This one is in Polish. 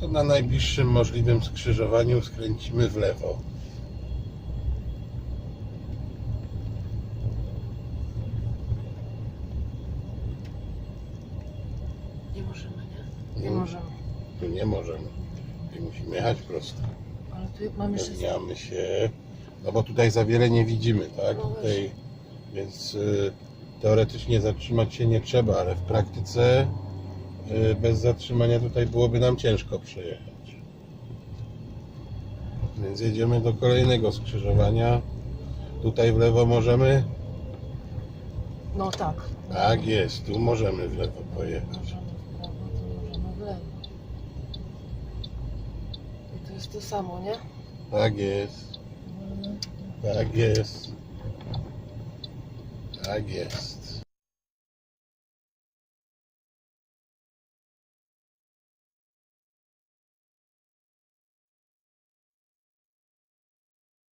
to na najbliższym możliwym skrzyżowaniu skręcimy w lewo. Nie możemy, nie? Nie możemy. Tu nie możemy. Tu musimy jechać prosto. Ale tu mam jeszcze... Się. No bo tutaj za wiele nie widzimy, tak? No Tutaj, więc y, teoretycznie zatrzymać się nie trzeba, ale w praktyce bez zatrzymania tutaj byłoby nam ciężko przejechać. Więc jedziemy do kolejnego skrzyżowania. Tutaj w lewo możemy? No tak. Tak jest, tu możemy w lewo pojechać. Możemy w prawo, to możemy w lewo. I to jest to samo, nie? Tak jest, tak jest. Tak jest.